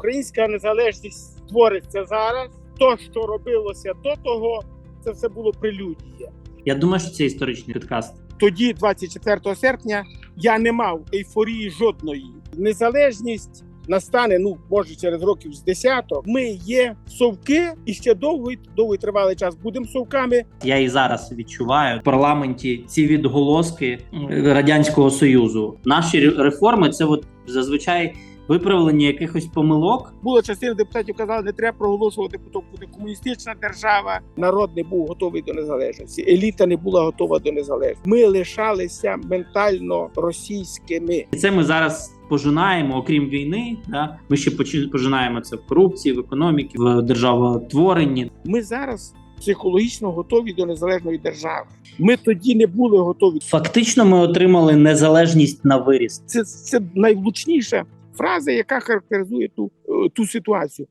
Українська незалежність створиться зараз. То, що робилося до того, це все було прелюдія. Я думаю, що це історичний підкаст. Тоді, 24 серпня, я не мав ейфорії жодної. Незалежність настане, ну може через років з десяток. Ми є совки і ще довгий довгий тривалий час будемо совками. Я і зараз відчуваю в парламенті ці відголоски радянського союзу. Наші реформи це от зазвичай виправлення якихось помилок. Була частина депутатів казали, не треба проголошувати, бо то буде комуністична держава. Народ не був готовий до незалежності. Еліта не була готова до незалежності. Ми лишалися ментально російськими. І це ми зараз пожинаємо, окрім війни. Да? Ми ще пожинаємо це в корупції, в економіці, в державотворенні. Ми зараз психологічно готові до незалежної держави. Ми тоді не були готові. Фактично, ми отримали незалежність на виріст. Це, це найвлучніша фраза, яка характеризує ту, е, ту ситуацію.